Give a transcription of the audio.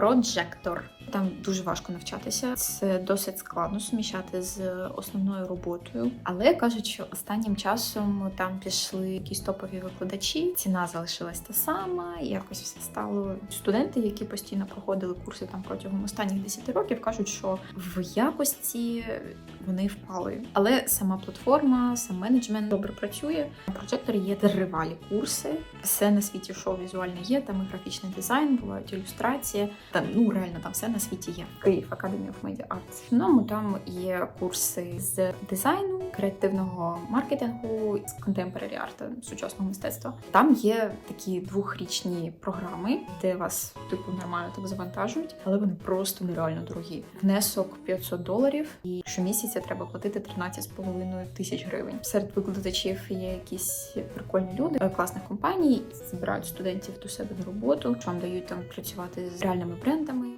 Projector. Там дуже важко навчатися. Це досить складно суміщати з основною роботою. Але кажуть, що останнім часом там пішли якісь топові викладачі. Ціна залишилась та сама, якось все стало. Студенти, які постійно проходили курси там протягом останніх 10 років, кажуть, що в якості вони впали. Але сама платформа, сам менеджмент добре працює. На прожекторі є тривалі курси. Все на світі шоу візуальне є. Там і графічний дизайн, бувають ілюстрації. Та ну реально там все на світі є. Київ Academy of Media Arts. В основному там є курси з дизайну, креативного маркетингу, з contemporary art, сучасного мистецтва. Там є такі двохрічні програми, де вас типу нормально так завантажують, але вони просто нереально дорогі. Внесок 500 доларів, і щомісяця треба платити 13,5 тисяч гривень. Серед викладачів є якісь прикольні люди, е, класних компаній, збирають студентів до себе на роботу, вам дають там працювати з реальними брендами.